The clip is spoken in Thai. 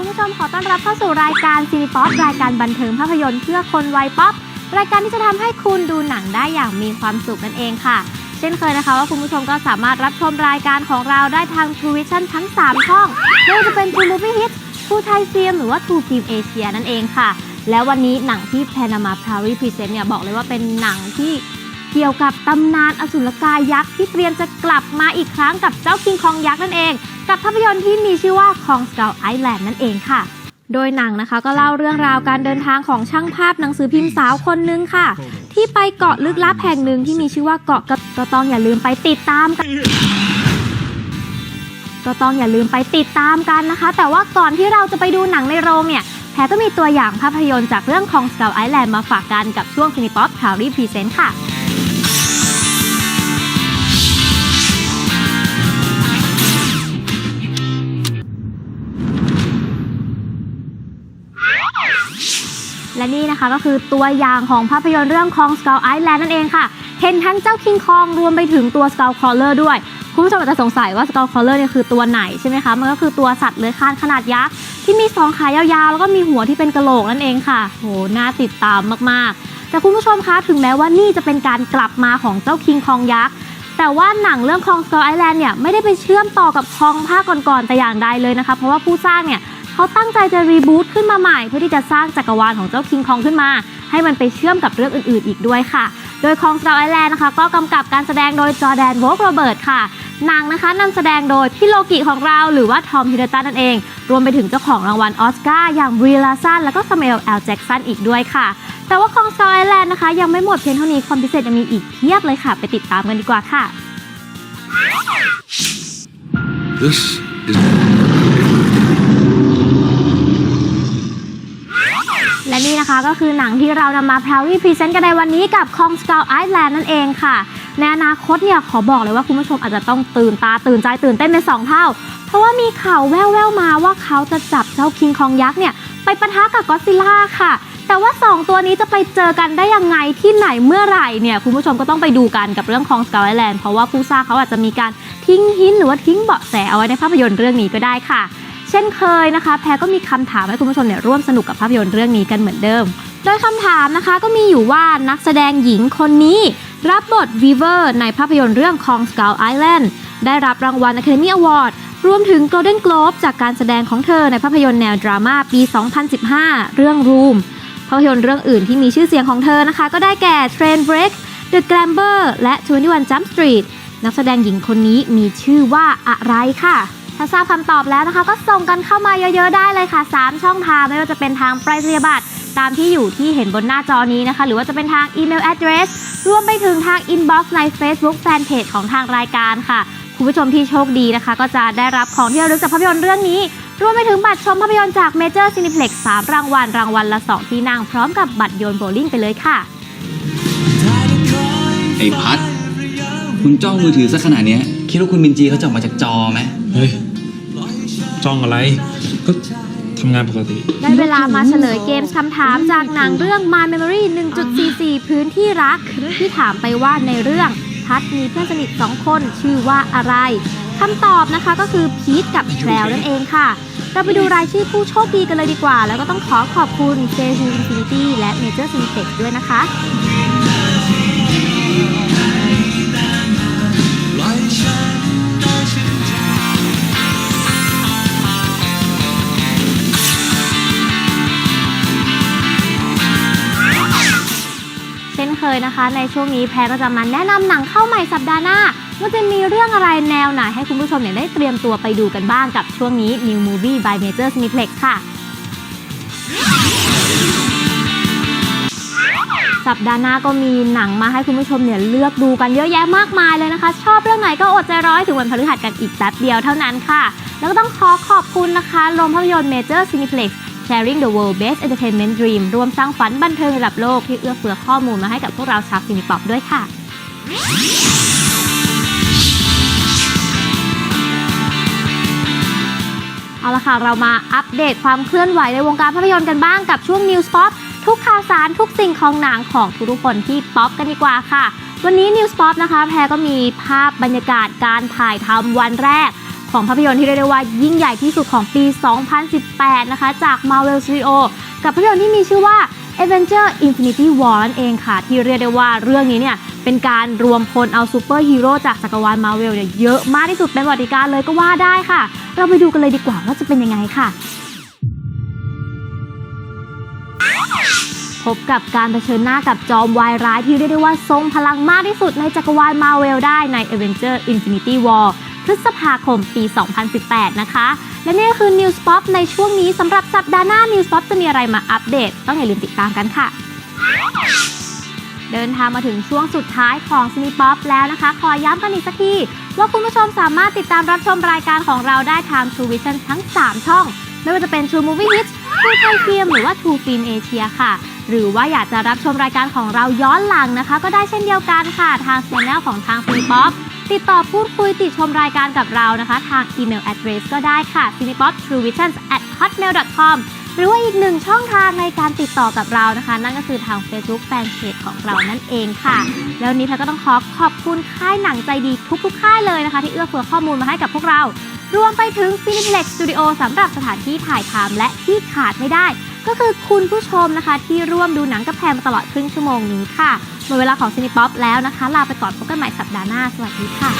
คุณผู้ชมขอต้อนรับเข้าสู่รายการซีนิป๊อปรายการบันเทิงภาพยนตร์เพื่อคนวัยป๊อปรายการที่จะทำให้คุณดูหนังได้อย่างมีความสุขนั่นเองค่ะ เช่นเคยนะคะว่าคุณผู้ชมก็สามารถรับชมรายการของเราได้ทาง True Vision ทั้ง 3 ช่องไม่ว่าจะเป็น True Movie Hit True Thai Film หรือว่า True Film Asia นั่นเองค่ะ แล้ววันนี้หนังที่แพนามาพราวีพรีเซนต์เนี่ยบอกเลยว่าเป็นหนังที่เกี่ยวกับตำนานอสุรกายยักษ์ที่เตรียมจะกลับมาอีกครั้งกับเจ้าคิงคองยักษ์นั่นเอง กับภาพยนตร์ที่มีชื่อว่าคองสเกลไอแลนด์นั่นเองค่ะ โดยหนังนะคะก็เล่าเรื่องราวการเดินทางของช่างภาพหนังสือพิมพ์สาวคนนึงค่ะ ที่ไปเกาะลึกลับแห่งหนึ่งที่มีชื่อว่าเกาะก,ก็ต้องอย่าลืมไปติดตามกันก็ต้องอย่าลืมไปติดตามกันนะคะ แต่ว่าก่อนที่เราจะไปดูหนังในโรงเนี่ยแพรก็มีตัวอย่างภาพยนตร์จากเรื่องของ Skull Island มาฝากกันกับช่วง c i n e p o p p r o u d l y Present ค่ะ นี่นะคะก็คือตัวอย่างของภาพยนตร์เรื่องของ Skull Island นั่นเองค่ะ เห็นทั้งเจ้าคิงคองรวมไปถึงตัว Skull Crawler ด้วย คุณผู้ชมอาจจะสงสัยว่า Skull Crawler เนี่ยคือตัวไหนใช่ไหมคะ มันก็คือตัวสัตว์เลื้อยคลานขนาดยักษ์ที่มีสองขายาวๆ แล้วก็มีหัวที่เป็นกระโหลกนั่นเองค่ะโหน่าติดตามมากๆ แต่คุณผู้ชมคะถึงแม้ว่านี่จะเป็นการกลับมาของเจ้าคิงคองยักษ์แต่ว่าหนังเรื่องคอง Skull Island เนี่ยไม่ได้ไปเชื่อมต่อกับคองภาคก่อนๆแต่อย่างใดเลยนะคะ เพราะว่าผู้สร้างเนี่ย เขาตั้งใจจะรีบูตขึ้นมาใหม่ เพื่อที่จะสร้างจักรวาลของเจ้าคิงคองขึ้นมา ให้มันไปเชื่อมกับเรื่องอื่น ๆ อีกด้วยค่ะ โดยคอง Skull Island นะคะก็กำกับการแสดงโดยจอแดนโวกโรเบิร์ตค่ะหนังนะคะนำแสดงโดยพี่โลกิของเราหรือว่าทอมฮิเดตันนั่นเอง รวมไปถึงเจ้าของรางวัลออสการ์อย่างบรีลาซันแล้วก็สม u ลแอลแจ็กสันอีกด้วยค่ะ แต่ว่าคอง Skull Island นะคะ ยังไม่หมดเพียงเท่านี้ความพิเศษยังมีอีกเพียบเลยค่ะ ไปติดตามกันดีกว่าค่ะ This is และ นี่นะคะ ก็คือหนังที่เรานำมา proudly present กันในวันนี้กับ Kong Skull Island นั่นเองค่ะ ในอนาคตเนี่ยขอบอกเลยว่าคุณผู้ชมอาจจะต้องตื่นตาตื่นใจตื่นเต้นเป็นสองเท่า เพราะว่ามีข่าวแว่วๆมาว่าเขาจะจับเจ้าคิงคองยักษ์เนี่ยไปปะทะกับก็อดซิลล่าค่ะ แต่ว่า 2 ตัวนี้จะไปเจอกันได้ยังไงที่ไหนเมื่อไหร่เนี่ยคุณผู้ชมก็ต้องไปดูกันกับเรื่องของ Skull Island เพราะว่าผู้สร้างเขาอาจจะมีการทิ้งหินหรือว่าทิ้งเบาะแสเอาไว้ในภาพยนตร์เรื่องนี้ก็ได้ค่ะ เช่นเคยนะคะ แพรก็มีคำถามให้คุณผู้ชมเนี่ยร่วมสนุกกับภาพยนตร์เรื่องนี้กันเหมือนเดิม โดยคำถามนะคะก็มีอยู่ว่านักแสดงหญิงคนนี้ รับบทวีเวอร์ในภาพยนตร์เรื่องของ Skull Island ได้รับรางวัล Academy Award รวมถึง Golden Globe จากการแสดงของเธอในภาพยนตร์แนวดราม่าปี 2015 เรื่อง Room ภาพยนตร์เรื่องอื่นที่มีชื่อเสียงของเธอนะคะ ก็ได้แก่ Train Break The Glamber และ 21 Jump Street นักแสดงหญิงคนนี้มีชื่อว่าอะไรค่ะ ถ้าทราบคำตอบแล้วนะคะ ก็ส่งกันเข้ามาเยอะๆได้เลยค่ะ 3 ช่องทางไม่ว่าจะเป็นทางไปรษณียบัตรตามที่อยู่ที่เห็นบนหน้าจอนี้นะคะ หรือว่าจะเป็นทางอีเมล address รวมไปถึงทาง inbox ใน Facebook Fanpage ของทางรายการค่ะ คุณผู้ชมที่โชคดีนะคะ ก็จะได้รับของที่ระลึกจากภาพยนตร์เรื่องนี้รวมไปถึงบัตรชมภาพยนตร์จาก Major Cineplex 3รางวัล รางวัลละ 2 ที่นั่งพร้อมกับบัตรโยนโบว์ลิ่งไปเลยค่ะ ไอ้พัดมึงจ้องมือถือซะขนาดเนี้ยคิดว่าคุณมินจีเขาจะออกมาจากจอไหม เฮ้ย จ้องอะไร ก็ทำงานปกติ ได้เวลามาเฉลยเกมคำถามจากหนังเรื่อง My Memory 1.44 พื้นที่รัก ที่ถามไปว่าในเรื่องพัดมีเพื่อนสนิทสองคนชื่อว่าอะไรคำตอบนะคะก็คือพีทกับแพรวนั่นเองค่ะ เราไปดูรายชื่อผู้โชคดีกันเลยดีกว่า แล้วก็ต้องขอขอบคุณ j h u Infinity และ Major Cineplex ด้วยนะคะ ยนะคะ ในช่วงนี้แพรก็จะมาแนะนำหนังเข้าใหม่สัปดาห์หน้าว่าจะมีเรื่องอะไรแนวไหนให้คุณผู้ชมเนี่ยได้เตรียมตัวไปดูกันบ้างกับช่วงนี้ New Movie by Major Cineplex ค่ะ สัปดาห์หน้าก็มีหนังมาให้คุณผู้ชมเนี่ยเลือกดูกันเยอะแยะมากมายเลยนะคะ ชอบเรื่องไหนก็อดใจร้อให้ถึงวันพฤหัสกันอีกแป๊บเดียวเท่านั้นค่ะ แล้วก็ต้องขอขอบคุณนะคะโรงภาพยนตร์ Major Cineplex Sharing the World Best Entertainment Dream รวมสร้างฝันบันเทิงระดับโลกที่เอื้อเฟื้อข้อมูลมาให้กับพวกเราชาวซินิป๊อปด้วยค่ะ เอาละค่ะ เรามาอัปเดตความเคลื่อนไหวในวงการภาพยนตร์กันบ้างกับช่วง News Pop ทุกข่าวสารทุกสิ่งของหนังของทุกคนที่ป๊อปกันดีกว่าค่ะ วันนี้ News Pop นะคะ แพรก็มีภาพบรรยากาศการถ่ายทำวันแรก ของภาพยนตร์ที่เรียกได้ว่ายิ่งใหญ่ที่สุดของปี 2018 นะคะ จาก Marvel Studio กับภาพยนตร์ที่มีชื่อว่า Avenger Infinity War นั่นเองค่ะ ที่เรียกได้ว่าเรื่องนี้เนี่ย เป็นการรวมพลเอาซูเปอร์ฮีโร่จากจักรวาลมาเวลเนี่ยเยอะมากที่สุดเป็นบริการเลยก็ว่าได้ค่ะ เราไปดูกันเลยดีกว่าว่าจะเป็นยังไงค่ะพบกับการเผชิญหน้ากับจอมวายร้ายที่เรียกได้ว่าทรงพลังมากที่สุดในจักรวาลมาเวลได้ใน Avenger Infinity War พฤษภาคมปี 2018 นะคะ และนี่ก็คือ News Pop ในช่วงนี้สำหรับสัปดาห์หน้า News Pop จะมีอะไรมาอัปเดต ต้องอย่าลืมติดตามกันค่ะ เดินทางมาถึงช่วงสุดท้ายของ c i n e Pop แล้วนะคะ ขอย้ำกันอีกสักทีว่าคุณผู้ชมสามารถติดตามรับชมรายการของเราได้ทาง True Vision ทั้ง 3 ช่อง ไม่ว่าจะเป็น True Movie Hits True Thai Film หรือว่า True Film Asia ค่ะหรือว่าอยากจะรับชมรายการของเราย้อนหลังนะคะ ก็ได้เช่นเดียวกันค่ะ ทาง Channel ของทาง c i n e Pop ติดต่อพูดคุยติดชมรายการกับเรานะคะ ทางอีเมล address ก็ได้ค่ะ c i n e p o p t r u e v i s i o n at hotmail.com หรือว่าอีกหนึ่งช่องทางในการติดต่อกับเรานะคะ นั่นก็คือทาง Facebook Fanpage ของเรานั่นเองค่ะ แล้วนนี้แพทก็ต้องขอขอบคุณค่ายหนังใจดีทุกๆค่ายเลยนะคะ ที่เอื้อเฟื้อข้อมูลมาให้กับพวกเรา รวมไปถึง Cineplex Studio สำหรับสถานที่ถ่ายทำและที่ขาดไม่ได้ ก็คือคุณผู้ชมนะคะ ที่ร่วมดูหนังกับแพมมาตลอดครึ่งชั่วโมงนี้ค่ะหมดเวลาของซินิป๊อปแล้วนะคะ ลาไปก่อนพบกันใหม่สัปดาห์หน้า สวัสดีค่ะ